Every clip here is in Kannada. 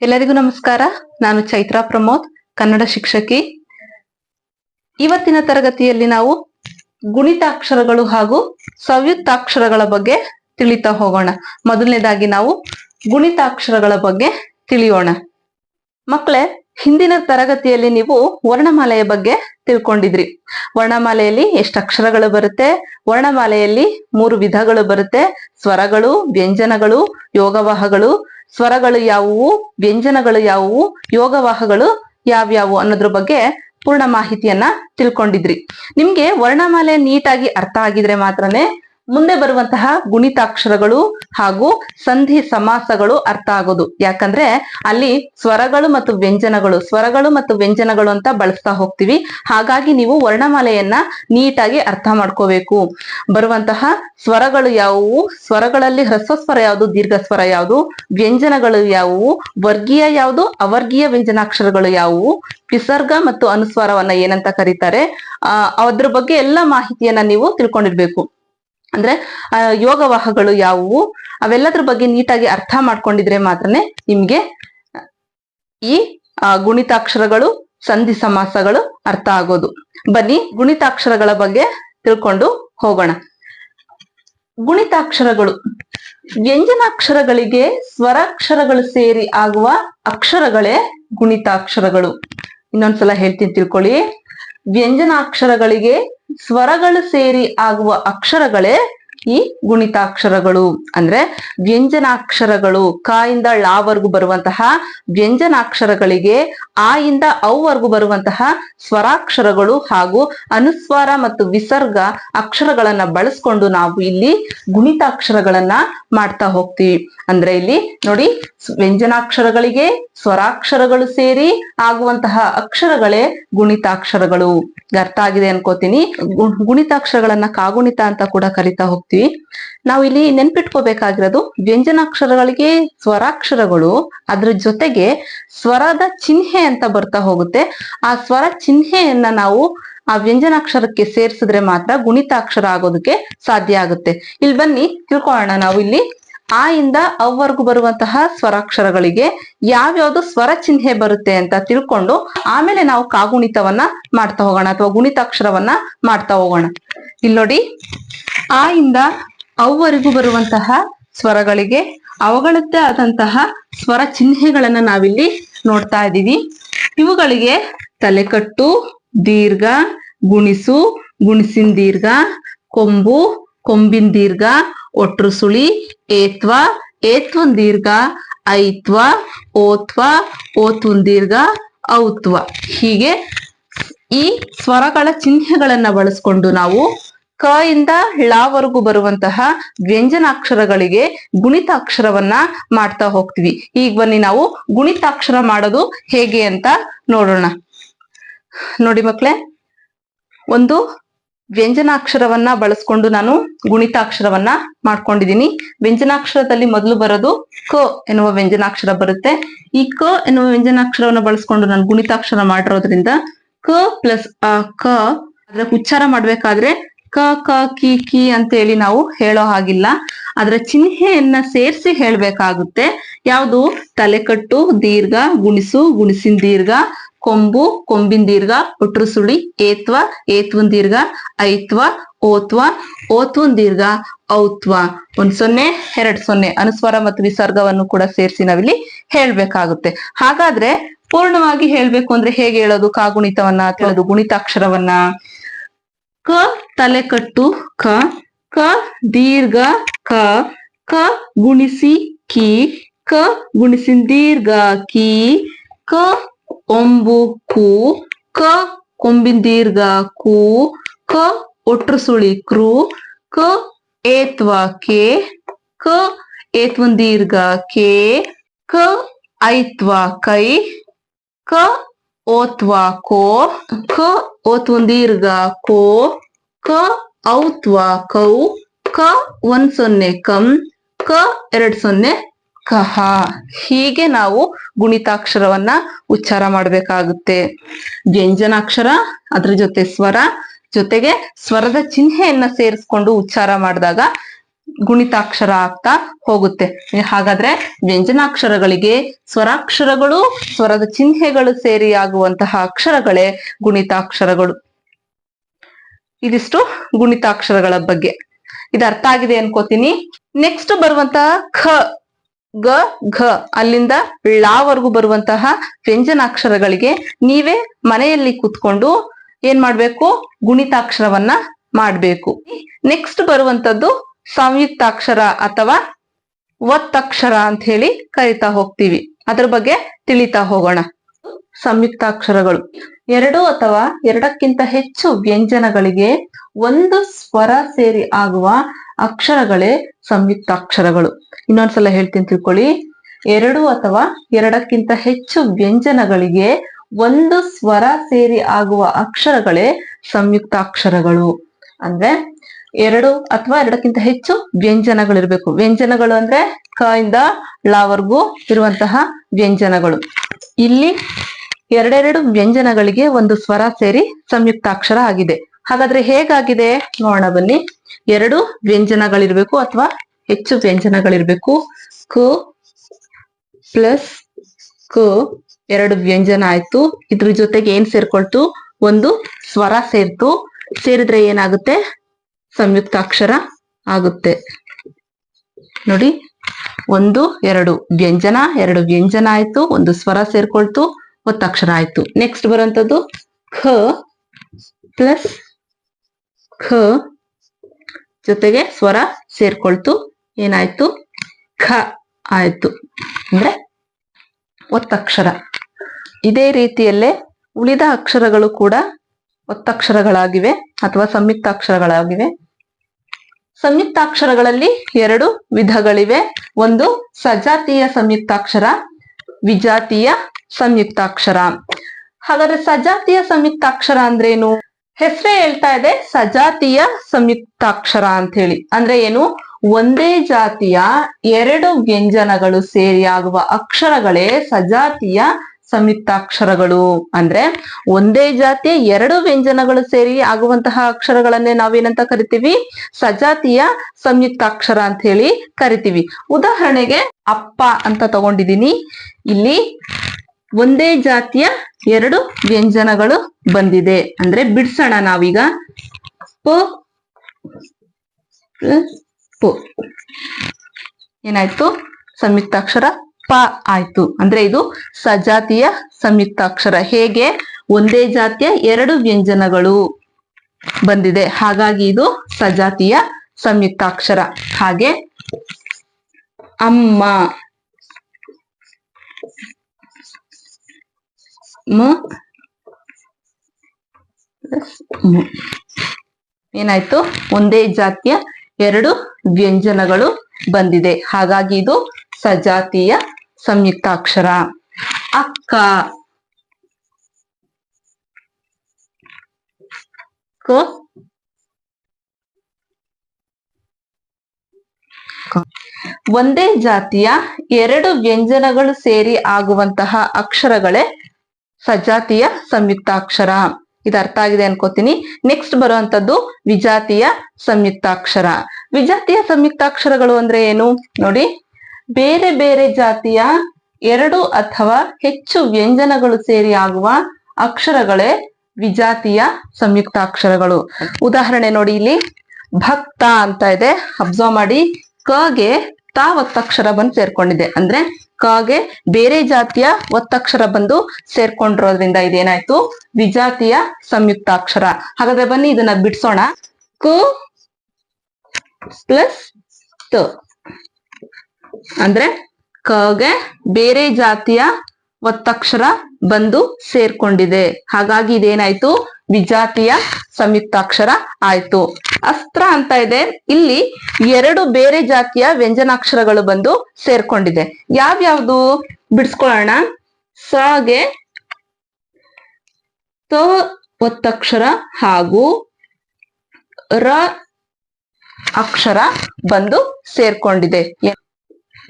ಎಲ್ಲರಿಗೂ ನಮಸ್ಕಾರ. ನಾನು ಚೈತ್ರಾ ಪ್ರಮೋದ್, ಕನ್ನಡ ಶಿಕ್ಷಕಿ. ಇವತ್ತಿನ ತರಗತಿಯಲ್ಲಿ ನಾವು ಗುಣಿತಾಕ್ಷರಗಳು ಹಾಗೂ ಸಂಯುಕ್ತಾಕ್ಷರಗಳ ಬಗ್ಗೆ ತಿಳಿತಾ ಹೋಗೋಣ. ಮೊದಲನೇದಾಗಿ ನಾವು ಗುಣಿತಾಕ್ಷರಗಳ ಬಗ್ಗೆ ತಿಳಿಯೋಣ. ಮಕ್ಕಳೇ ಹಿಂದಿನ ತರಗತಿಯಲ್ಲಿ ನೀವು ವರ್ಣಮಾಲೆಯ ಬಗ್ಗೆ ತಿಳ್ಕೊಂಡಿದ್ರಿ. ವರ್ಣಮಾಲೆಯಲ್ಲಿ ಎಷ್ಟು ಅಕ್ಷರಗಳು ಬರುತ್ತೆ? ವರ್ಣಮಾಲೆಯಲ್ಲಿ ಮೂರು ವಿಧಗಳು ಬರುತ್ತೆ. ಸ್ವರಗಳು, ವ್ಯಂಜನಗಳು, ಯೋಗವಾಹಗಳು. ಸ್ವರಗಳು ಯಾವುವು? ವ್ಯಂಜನಗಳು ಯಾವುವು? ಯೋಗವಾಹಗಳು ಯಾವ್ಯಾವು ಅನ್ನೋದ್ರ ಬಗ್ಗೆ ಪೂರ್ಣ ಮಾಹಿತಿಯನ್ನ ತಿಳ್ಕೊಂಡಿದ್ರಿ. ನಿಮ್ಗೆ ವರ್ಣಮಾಲೆ ನೀಟಾಗಿ ಅರ್ಥ ಆಗಿದ್ರೆ ಮಾತ್ರನೇ ಮುಂದೆ ಬರುವಂತಹ ಗುಣಿತಾಕ್ಷರಗಳು ಹಾಗೂ ಸಂಧಿ ಸಮಾಸಗಳು ಅರ್ಥ ಆಗೋದು. ಯಾಕಂದ್ರೆ ಅಲ್ಲಿ ಸ್ವರಗಳು ಮತ್ತು ವ್ಯಂಜನಗಳು, ಸ್ವರಗಳು ಮತ್ತು ವ್ಯಂಜನಗಳು ಅಂತ ಬಳಸ್ತಾ ಹೋಗ್ತೀವಿ. ಹಾಗಾಗಿ ನೀವು ವರ್ಣಮಾಲೆಯನ್ನ ನೀಟಾಗಿ ಅರ್ಥ ಮಾಡ್ಕೋಬೇಕು. ಬರುವಂತಹ ಸ್ವರಗಳು ಯಾವುವು? ಸ್ವರಗಳಲ್ಲಿ ಹ್ರಸ್ವ ಸ್ವರ ಯಾವುದು? ದೀರ್ಘ ಸ್ವರ ಯಾವುದು? ವ್ಯಂಜನಗಳು ಯಾವುವು? ವರ್ಗೀಯ ಯಾವುದು? ಅವರ್ಗೀಯ ವ್ಯಂಜನಾಕ್ಷರಗಳು ಯಾವುವು? ವಿಸರ್ಗ ಮತ್ತು ಅನುಸ್ವಾರವನ್ನ ಏನಂತ ಕರೀತಾರೆ? ಅದ್ರ ಬಗ್ಗೆ ಎಲ್ಲ ಮಾಹಿತಿಯನ್ನ ನೀವು ತಿಳ್ಕೊಂಡಿರ್ಬೇಕು. ಅಂದ್ರೆ ಯೋಗವಾಹಗಳು ಯಾವುವು? ಅವೆಲ್ಲದ್ರ ಬಗ್ಗೆ ನೀಟಾಗಿ ಅರ್ಥ ಮಾಡ್ಕೊಂಡಿದ್ರೆ ಮಾತ್ರನೇ ನಿಮ್ಗೆ ಈ ಗುಣಿತಾಕ್ಷರಗಳು, ಸಂಧಿ ಸಮಾಸಗಳು ಅರ್ಥ ಆಗೋದು. ಬನ್ನಿ, ಗುಣಿತಾಕ್ಷರಗಳ ಬಗ್ಗೆ ತಿಳ್ಕೊಂಡು ಹೋಗೋಣ. ಗುಣಿತಾಕ್ಷರಗಳು. ವ್ಯಂಜನಾಕ್ಷರಗಳಿಗೆ ಸ್ವರಾಕ್ಷರಗಳು ಸೇರಿ ಆಗುವ ಅಕ್ಷರಗಳೇ ಗುಣಿತಾಕ್ಷರಗಳು. ಇನ್ನೊಂದ್ಸಲ ಹೇಳ್ತೀನಿ ತಿಳ್ಕೊಳ್ಳಿ. ವ್ಯಂಜನಾಕ್ಷರಗಳಿಗೆ ಸ್ವರಗಳು ಸೇರಿ ಆಗುವ ಅಕ್ಷರಗಳೇ ಈ ಗುಣಿತಾಕ್ಷರಗಳು. ಅಂದ್ರೆ ವ್ಯಂಜನಾಕ್ಷರಗಳು ಕ ಇಂದ ಳವರೆಗೂ ಬರುವಂತಹ ವ್ಯಂಜನಾಕ್ಷರಗಳಿಗೆ ಆ ಇಂದ ಅವ್ವರೆಗೂ ಬರುವಂತಹ ಸ್ವರಾಕ್ಷರಗಳು ಹಾಗೂ ಅನುಸ್ವಾರ ಮತ್ತು ವಿಸರ್ಗ ಅಕ್ಷರಗಳನ್ನ ಬಳಸ್ಕೊಂಡು ನಾವು ಇಲ್ಲಿ ಗುಣಿತಾಕ್ಷರಗಳನ್ನ ಮಾಡ್ತಾ ಹೋಗ್ತೀವಿ. ಅಂದ್ರೆ ಇಲ್ಲಿ ನೋಡಿ ವ್ಯಂಜನಾಕ್ಷರಗಳಿಗೆ ಸ್ವರಾಕ್ಷರಗಳು ಸೇರಿ ಆಗುವಂತಹ ಅಕ್ಷರಗಳೇ ಗುಣಿತಾಕ್ಷರಗಳು. ಅರ್ಥ ಆಗಿದೆ ಅನ್ಕೋತೀನಿ. ಗುಣಿತಾಕ್ಷರಗಳನ್ನ ಕಾಗುಣಿತ ಅಂತ ಕೂಡ ಕರಿತಾ ಹೋಗ್ತೀವಿ. ನಾವು ಇಲ್ಲಿ ನೆನ್ಪಿಟ್ಕೋಬೇಕಾಗಿರೋದು ವ್ಯಂಜನಾಕ್ಷರಗಳಿಗೆ ಸ್ವರಾಕ್ಷರಗಳು ಅದ್ರ ಜೊತೆಗೆ ಸ್ವರದ ಚಿಹ್ನೆ ಅಂತ ಬರ್ತಾ ಹೋಗುತ್ತೆ. ಆ ಸ್ವರ ಚಿಹ್ನೆಯನ್ನ ನಾವು ಆ ವ್ಯಂಜನಾಕ್ಷರಕ್ಕೆ ಸೇರಿಸಿದ್ರೆ ಮಾತ್ರ ಗುಣಿತಾಕ್ಷರ ಆಗೋದಕ್ಕೆ ಸಾಧ್ಯ ಆಗುತ್ತೆ. ಇಲ್ಲಿ ಬನ್ನಿ ತಿಳ್ಕೊಳ್ಳೋಣ ನಾವು ಇಲ್ಲಿ ಆ ಇಂದ ಅವ್ವರೆಗೂ ಬರುವಂತಹ ಸ್ವರಾಕ್ಷರಗಳಿಗೆ ಯಾವ್ಯಾವ್ದು ಸ್ವರ ಚಿಹ್ನೆ ಬರುತ್ತೆ ಅಂತ ತಿಳ್ಕೊಂಡು ಆಮೇಲೆ ನಾವು ಕಾಗುಣಿತವನ್ನ ಮಾಡ್ತಾ ಹೋಗೋಣ ಅಥವಾ ಗುಣಿತಾಕ್ಷರವನ್ನ ಮಾಡ್ತಾ ಹೋಗೋಣ. ಇಲ್ಲಿ ನೋಡಿ ಆ ಇಂದ ಅವ್ವರೆಗೂ ಬರುವಂತಹ ಸ್ವರಗಳಿಗೆ ಅವುಗಳದ್ದೇ ಆದಂತಹ ಸ್ವರ ಚಿಹ್ನೆಗಳನ್ನ ನಾವಿಲ್ಲಿ ನೋಡ್ತಾ ಇದ್ದೀವಿ. ಇವುಗಳಿಗೆ ತಲೆಕಟ್ಟು, ದೀರ್ಘ, ಗುಣಿಸು, ಗುಣಿಸಿನ ದೀರ್ಘ, ಕೊಂಬು, ಕೊಂಬಿನ ದೀರ್ಘ ಒಟ್ರು ಸುಳಿ, ಏತ್ವ, ಏತ್ವನ್ ದೀರ್ಘ, ಐತ್ವ, ಓತ್ವ, ಓತ್ವನ್ ದೀರ್ಘ, ಔತ್ವ. ಹೀಗೆ ಈ ಸ್ವರಗಳ ಚಿಹ್ನೆಗಳನ್ನ ಬಳಸ್ಕೊಂಡು ನಾವು ಕ ಇಂದ ಳವರೆಗೂ ಬರುವಂತಹ ವ್ಯಂಜನಾಕ್ಷರಗಳಿಗೆ ಗುಣಿತಾಕ್ಷರವನ್ನ ಮಾಡ್ತಾ ಹೋಗ್ತೀವಿ. ಈಗ ಬನ್ನಿ ನಾವು ಗುಣಿತಾಕ್ಷರ ಮಾಡೋದು ಹೇಗೆ ಅಂತ ನೋಡೋಣ. ನೋಡಿ ಮಕ್ಳೇ, ಒಂದು ವ್ಯಂಜನಾಕ್ಷರವನ್ನ ಬಳಸ್ಕೊಂಡು ನಾನು ಗುಣಿತಾಕ್ಷರವನ್ನ ಮಾಡ್ಕೊಂಡಿದ್ದೀನಿ. ವ್ಯಂಜನಾಕ್ಷರದಲ್ಲಿ ಮೊದಲು ಬರೋದು ಕ ಎನ್ನುವ ವ್ಯಂಜನಾಕ್ಷರ ಬರುತ್ತೆ. ಈ ಕ ಎನ್ನುವ ವ್ಯಂಜನಾಕ್ಷರವನ್ನ ಬಳಸ್ಕೊಂಡು ನಾನು ಗುಣಿತಾಕ್ಷರ ಮಾಡಿರೋದ್ರಿಂದ ಕ ಪ್ಲಸ್ ಕ ಅದ್ರ ಉಚ್ಚಾರ ಮಾಡ್ಬೇಕಾದ್ರೆ ಕ ಕ, ಕಿ ಕಿ ಅಂತ ಹೇಳಿ ನಾವು ಹೇಳೋ ಹಾಗಿಲ್ಲ. ಅದರ ಚಿಹ್ನೆಯನ್ನ ಸೇರಿಸಿ ಹೇಳ್ಬೇಕಾಗುತ್ತೆ. ಯಾವುದು? ತಲೆಕಟ್ಟು, ದೀರ್ಘ, ಗುಣಿಸು, ಗುಣಿಸಿನ ದೀರ್ಘ. ಕೊಂಬು, ಕೊಂಬಿನ ದೀರ್ಘ ಒಟ್ರು ಸುಳಿ, ಏತ್ವ, ಏತ್ವನ್ ದೀರ್ಘ, ಐತ್ವ, ಓತ್ವ, ಓತ್ವನ್ ದೀರ್ಘ, ಔತ್ವ. ಒಂದ್ ಸೊನ್ನೆ, ಎರಡ್ ಸೊನ್ನೆ. ಅನುಸ್ವಾರ ಮತ್ತು ವಿಸರ್ಗವನ್ನು ಕೂಡ ಸೇರಿಸಿ ನಾವಿಲ್ಲಿ ಹೇಳ್ಬೇಕಾಗುತ್ತೆ. ಹಾಗಾದ್ರೆ ಪೂರ್ಣವಾಗಿ ಹೇಳ್ಬೇಕು ಅಂದ್ರೆ ಹೇಗೆ ಹೇಳೋದು? ಕಾಗುಣಿತವನ್ನ ಹೇಳೋದು ಗುಣಿತಾಕ್ಷರವನ್ನ? ಕ ತಲೆಕಟ್ಟು, ಕ ಕ ದೀರ್ಘ, ಕ ಕ ಗುಣಿಸಿ ಕಿ, ಕ ಗುಣಿಸಿನ ದೀರ್ಘ ಕಿ, ಕ ಒಂಬು ಕು, ಕ ಕೊಂಬಿನ ದೀರ್ಘ ಕು, ಕ ಒಟ್ರ ಸುಳಿ ಕೃ ಕ ಏತ್ವ, ಕೆ, ಕ ಏತ್ವನ್ ದೀರ್ಘ ಕೆ, ಕ, ಐತ್ವ, ಕೈ, ಕ, ಓತ್ವ, ಕೋ, ಕ ಓತ್ವನ್ ದೀರ್ಘ ಕೋ, ಕ, ಔತ್ವ, ಕೌ, ಕ, ಒಂದ್ ಸೊನ್ನೆ ಕಂ, ಕ, ಎರಡ್ ಸೊನ್ನೆ ಕಹ. ಹೀಗೆ ನಾವು ಗುಣಿತಾಕ್ಷರವನ್ನ ಉಚ್ಚಾರ ಮಾಡಬೇಕಾಗುತ್ತೆ. ವ್ಯಂಜನಾಕ್ಷರ, ಅದ್ರ ಜೊತೆ ಸ್ವರ, ಜೊತೆಗೆ ಸ್ವರದ ಚಿಹ್ನೆಯನ್ನ ಸೇರಿಸ್ಕೊಂಡು ಉಚ್ಚಾರ ಮಾಡಿದಾಗ ಗುಣಿತಾಕ್ಷರ ಆಗ್ತಾ ಹೋಗುತ್ತೆ. ಹಾಗಾದ್ರೆ ವ್ಯಂಜನಾಕ್ಷರಗಳಿಗೆ ಸ್ವರಾಕ್ಷರಗಳು, ಸ್ವರದ ಚಿಹ್ನೆಗಳು ಸೇರಿ ಆಗುವಂತಹ ಅಕ್ಷರಗಳೇ ಗುಣಿತಾಕ್ಷರಗಳು. ಇದಿಷ್ಟು ಗುಣಿತಾಕ್ಷರಗಳ ಬಗ್ಗೆ. ಇದು ಅರ್ಥ ಆಗಿದೆ ಅನ್ಕೋತೀನಿ. ನೆಕ್ಸ್ಟ್ ಬರುವಂತಹ ಖ. ಗ, ಘ, ಅಲ್ಲಿಂದ ಳಾವರೆಗೂ ಬರುವಂತಹ ವ್ಯಂಜನಾಕ್ಷರಗಳಿಗೆ ನೀವೇ ಮನೆಯಲ್ಲಿ ಕೂತ್ಕೊಂಡು ಏನ್ ಮಾಡ್ಬೇಕು? ಗುಣಿತಾಕ್ಷರವನ್ನ ಮಾಡ್ಬೇಕು. ನೆಕ್ಸ್ಟ್ ಬರುವಂತದ್ದು ಸಂಯುಕ್ತಾಕ್ಷರ ಅಥವಾ ಒತ್ತಕ್ಷರ ಅಂತ ಹೇಳಿ ಕರಿತಾ ಹೋಗ್ತೀವಿ. ಅದ್ರ ಬಗ್ಗೆ ತಿಳಿತಾ ಹೋಗೋಣ. ಸಂಯುಕ್ತಾಕ್ಷರಗಳು. ಎರಡು ಅಥವಾ ಎರಡಕ್ಕಿಂತ ಹೆಚ್ಚು ವ್ಯಂಜನಗಳಿಗೆ ಒಂದು ಸ್ವರ ಸೇರಿ ಆಗುವ ಅಕ್ಷರಗಳೇ ಸಂಯುಕ್ತಾಕ್ಷರಗಳು. ಇನ್ನೊಂದ್ಸಲ ಹೇಳ್ತೀನಿ ತಿಳ್ಕೊಳ್ಳಿ. ಎರಡು ಅಥವಾ ಎರಡಕ್ಕಿಂತ ಹೆಚ್ಚು ವ್ಯಂಜನಗಳಿಗೆ ಒಂದು ಸ್ವರ ಸೇರಿ ಆಗುವ ಅಕ್ಷರಗಳೇ ಸಂಯುಕ್ತಾಕ್ಷರಗಳು. ಅಂದ್ರೆ ಎರಡು ಅಥವಾ ಎರಡಕ್ಕಿಂತ ಹೆಚ್ಚು ವ್ಯಂಜನಗಳಿರ್ಬೇಕು. ವ್ಯಂಜನಗಳು ಅಂದ್ರೆ ಕ ಇಂದ ಲಾವರ್ಗೂ ಇರುವಂತಹ ವ್ಯಂಜನಗಳು. ಇಲ್ಲಿ ಎರಡೆರಡು ವ್ಯಂಜನಗಳಿಗೆ ಒಂದು ಸ್ವರ ಸೇರಿ ಸಂಯುಕ್ತಾಕ್ಷರ ಆಗಿದೆ. ಹಾಗಾದ್ರೆ ಹೇಗಾಗಿದೆ? ನೋಡೋಣ ಬನ್ನಿ. ಎರಡು ವ್ಯಂಜನಗಳಿರ್ಬೇಕು ಅಥವಾ ಹೆಚ್ಚು ವ್ಯಂಜನಗಳಿರ್ಬೇಕು. ಕು ಪ್ಲಸ್ ಕು. ಎರಡು ವ್ಯಂಜನ ಆಯ್ತು. ಇದ್ರ ಜೊತೆಗೆ ಏನ್ ಸೇರ್ಕೊಳ್ತು? ಒಂದು ಸ್ವರ ಸೇರ್ತು. ಸೇರಿದ್ರೆ ಏನಾಗುತ್ತೆ? ಸಂಯುಕ್ತಾಕ್ಷರ ಆಗುತ್ತೆ. ನೋಡಿ. ಒಂದು, ಎರಡು ವ್ಯಂಜನ ಎರಡು ವ್ಯಂಜನ ಆಯ್ತು. ಒಂದು ಸ್ವರ ಸೇರ್ಕೊಳ್ತು. ಒತ್ತಕ್ಷರ ಆಯ್ತು. ನೆಕ್ಸ್ಟ್ ಬರುವಂತದ್ದು ಖ ಪ್ಲಸ್ ಖ ಜೊತೆಗೆ ಸ್ವರ ಸೇರ್ಕೊಳ್ತು. ಏನಾಯ್ತು? ಖ ಆಯ್ತು. ಅಂದ್ರೆ ಒತ್ತಕ್ಷರ. ಇದೇ ರೀತಿಯಲ್ಲೇ ಉಳಿದ ಅಕ್ಷರಗಳು ಕೂಡ ಒತ್ತಕ್ಷರಗಳಾಗಿವೆ ಅಥವಾ ಸಂಯುಕ್ತಾಕ್ಷರಗಳಾಗಿವೆ. ಸಂಯುಕ್ತಾಕ್ಷರಗಳಲ್ಲಿ ಎರಡು ವಿಧಗಳಿವೆ. ಒಂದು ಸಜಾತೀಯ ಸಂಯುಕ್ತಾಕ್ಷರ, ವಿಜಾತೀಯ ಸಂಯುಕ್ತಾಕ್ಷರ. ಹಾಗಾದ್ರೆ ಸಜಾತೀಯ ಸಂಯುಕ್ತಾಕ್ಷರ ಅಂದ್ರೇನು? ಹೆಸರೇ ಹೇಳ್ತಾ ಇದೆ ಸಜಾತಿಯ ಸಂಯುಕ್ತಾಕ್ಷರ ಅಂತ ಹೇಳಿ ಅಂದ್ರೆ ಏನು? ಒಂದೇ ಜಾತಿಯ ಎರಡು ವ್ಯಂಜನಗಳು ಸೇರಿ ಆಗುವ ಅಕ್ಷರಗಳೇ ಸಜಾತಿಯ ಸಂಯುಕ್ತಾಕ್ಷರಗಳು. ಅಂದ್ರೆ ಒಂದೇ ಜಾತಿಯ ಎರಡು ವ್ಯಂಜನಗಳು ಸೇರಿ ಆಗುವಂತಹ ಅಕ್ಷರಗಳನ್ನೇ ನಾವೇನಂತ ಕರಿತೀವಿ? ಸಜಾತಿಯ ಸಂಯುಕ್ತಾಕ್ಷರ ಅಂತ ಹೇಳಿ ಕರಿತೀವಿ. ಉದಾಹರಣೆಗೆ ಅಪ್ಪ ಅಂತ ತಗೊಂಡಿದೀನಿ ಇಲ್ಲಿ ಒಂದೇ ಜಾತಿಯ ಎರಡು ವ್ಯಂಜನಗಳು ಬಂದಿದೆ. ಅಂದ್ರೆ ಬಿಡ್ಸೋಣ ನಾವೀಗ. ಪ ಏನಾಯ್ತು? ಸಂಯುಕ್ತಾಕ್ಷರ ಪ ಆಯ್ತು. ಅಂದ್ರೆ ಇದು ಸಜಾತಿಯ ಸಂಯುಕ್ತಾಕ್ಷರ. ಹೇಗೆ? ಒಂದೇ ಜಾತಿಯ ಎರಡು ವ್ಯಂಜನಗಳು ಬಂದಿದೆ. ಹಾಗಾಗಿ ಇದು ಸಜಾತಿಯ ಸಂಯುಕ್ತಾಕ್ಷರ. ಹಾಗೆ ಅಮ್ಮ. ಮ. ಏನಾಯ್ತು? ಒಂದೇ ಜಾತಿಯ ಎರಡು ವ್ಯಂಜನಗಳು ಬಂದಿದೆ. ಹಾಗಾಗಿ ಇದು ಸಜಾತಿಯ ಸಂಯುಕ್ತಾಕ್ಷರ. ಅಕ್ಕ. ಒಂದೇ ಜಾತಿಯ ಎರಡು ವ್ಯಂಜನಗಳು ಸೇರಿ ಆಗುವಂತಹ ಅಕ್ಷರಗಳೇ ಸಜಾತಿಯ ಸಂಯುಕ್ತಾಕ್ಷರ. ಇದು ಅರ್ಥ ಆಗಿದೆ ಅನ್ಕೋತೀನಿ. ನೆಕ್ಸ್ಟ್ ಬರುವಂತದ್ದು ವಿಜಾತಿಯ ಸಂಯುಕ್ತಾಕ್ಷರ. ವಿಜಾತಿಯ ಸಂಯುಕ್ತಾಕ್ಷರಗಳು ಅಂದ್ರೆ ಏನು? ನೋಡಿ, ಬೇರೆ ಬೇರೆ ಜಾತಿಯ ಎರಡು ಅಥವಾ ಹೆಚ್ಚು ವ್ಯಂಜನಗಳು ಸೇರಿ ಆಗುವ ಅಕ್ಷರಗಳೇ ವಿಜಾತಿಯ ಸಂಯುಕ್ತಾಕ್ಷರಗಳು. ಉದಾಹರಣೆ ನೋಡಿ ಇಲ್ಲಿ. ಭಕ್ತ ಅಂತ ಇದೆ. ಅಬ್ಸರ್ವ್ ಮಾಡಿ. ಕಗೆ ತಾವತ್ತಕ್ಷರ ಬಂದು ಸೇರ್ಕೊಂಡಿದೆ. ಅಂದ್ರೆ ಕಾಗೆ ಬೇರೆ ಜಾತಿಯ ಒತ್ತಕ್ಷರ ಬಂದು ಸೇರ್ಕೊಂಡಿರೋದ್ರಿಂದ ಇದೇನಾಯ್ತು? ವಿಜಾತಿಯ ಸಂಯುಕ್ತಾಕ್ಷರ. ಹಾಗಾದ್ರೆ ಬನ್ನಿ ಇದನ್ನ ಬಿಡ್ಸೋಣ. ಕು ಪ್ಲಸ್ ತ. ಅಂದ್ರೆ ಕಗೆ ಬೇರೆ ಜಾತಿಯ ಒತ್ತಕ್ಷರ ಬಂದು ಸೇರ್ಕೊಂಡಿದೆ. ಹಾಗಾಗಿ ಇದೇನಾಯ್ತು? ವಿಜಾತಿಯ ಸಂಯುಕ್ತಾಕ್ಷರ ಆಯ್ತು. ಅಸ್ತ್ರ ಅಂತ ಇದೆ. ಇಲ್ಲಿ ಎರಡು ಬೇರೆ ಜಾತಿಯ ವ್ಯಂಜನಾಕ್ಷರಗಳು ಬಂದು ಸೇರ್ಕೊಂಡಿದೆ. ಯಾವ್ಯಾವ್ದು? ಬಿಡಿಸ್ಕೊಳ್ಳೋಣ. ಸಾಗೆ ತ ಒತ್ತಕ್ಷರ ಹಾಗೂ ರ ಅಕ್ಷರ ಬಂದು ಸೇರ್ಕೊಂಡಿದೆ.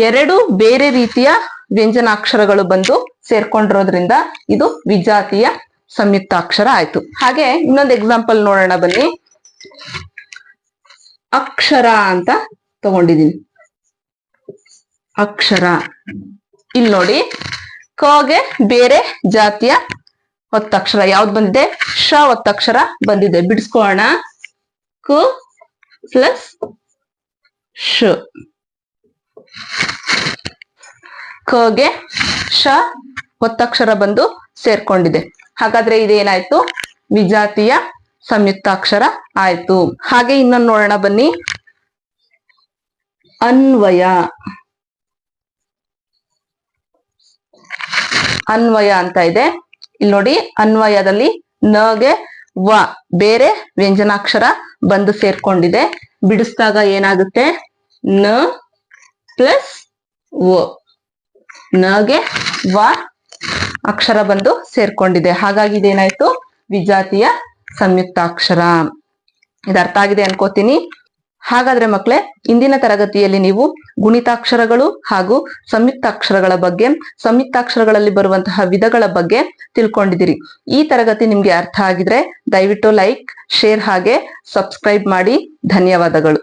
ಎರಡು ಬೇರೆ ರೀತಿಯ ವ್ಯಂಜನಾಕ್ಷರಗಳು ಬಂದು ಸೇರ್ಕೊಂಡಿರೋದ್ರಿಂದ ಇದು ವಿಜಾತಿಯ ಸಂಯುಕ್ತಾಕ್ಷರ ಆಯ್ತು. ಹಾಗೆ ಇನ್ನೊಂದು ಎಕ್ಸಾಂಪಲ್ ನೋಡೋಣ ಬನ್ನಿ. ಅಕ್ಷರ ಅಂತ ತಗೊಂಡಿದೀನಿ ಅಕ್ಷರ. ಇಲ್ಲಿ ನೋಡಿ. ಕಗೆ ಬೇರೆ ಜಾತಿಯ ಒತ್ತಕ್ಷರ. ಯಾವ್ದು ಬಂದಿದೆ? ಶ ಒತ್ತಕ್ಷರ ಬಂದಿದೆ. ಬಿಡಿಸ್ಕೊಳ್ಳೋಣ. ಕು ಪ್ಲಸ್ ಶ. ಕಗೆ ಶ ಒತ್ತಕ್ಷರ ಬಂದು ಸೇರ್ಕೊಂಡಿದೆ. ಹಾಗಾದ್ರೆ ಇದೇನಾಯ್ತು? ವಿಜಾತಿಯ ಸಂಯುಕ್ತಾಕ್ಷರ ಆಯ್ತು. ಹಾಗೆ ಇನ್ನೊಂದು ನೋಡೋಣ ಬನ್ನಿ. ಅನ್ವಯ. ಅನ್ವಯ ಅಂತ ಇದೆ. ಇಲ್ಲಿ ನೋಡಿ, ಅನ್ವಯದಲ್ಲಿ ನಗೆ ವ ಬೇರೆ ವ್ಯಂಜನಾಕ್ಷರ ಬಂದು ಸೇರ್ಕೊಂಡಿದೆ. ಬಿಡಿಸಿದಾಗ ಏನಾಗುತ್ತೆ? ನ ಪ್ಲಸ್ ವ. ನಗೆ ವ ಅಕ್ಷರ ಬಂದು ಸೇರ್ಕೊಂಡಿದೆ. ಹಾಗಾಗಿ ಇದೇನಾಯ್ತು? ವಿಜಾತಿಯ ಸಂಯುಕ್ತಾಕ್ಷರ. ಇದು ಅರ್ಥ ಆಗಿದೆ ಅನ್ಕೋತೀನಿ. ಹಾಗಾದ್ರೆ ಮಕ್ಕಳೇ ಇಂದಿನ ತರಗತಿಯಲ್ಲಿ ನೀವು ಗುಣಿತಾಕ್ಷರಗಳು ಹಾಗೂ ಸಂಯುಕ್ತಾಕ್ಷರಗಳ ಬಗ್ಗೆ, ಸಂಯುಕ್ತಾಕ್ಷರಗಳಲ್ಲಿ ಬರುವಂತಹ ವಿಧಗಳ ಬಗ್ಗೆ ತಿಳ್ಕೊಂಡಿದ್ದೀರಿ. ಈ ತರಗತಿ ನಿಮ್ಗೆ ಅರ್ಥ ಆಗಿದ್ರೆ ದಯವಿಟ್ಟು ಲೈಕ್, ಶೇರ್ ಹಾಗೆ ಸಬ್ಸ್ಕ್ರೈಬ್ ಮಾಡಿ. ಧನ್ಯವಾದಗಳು.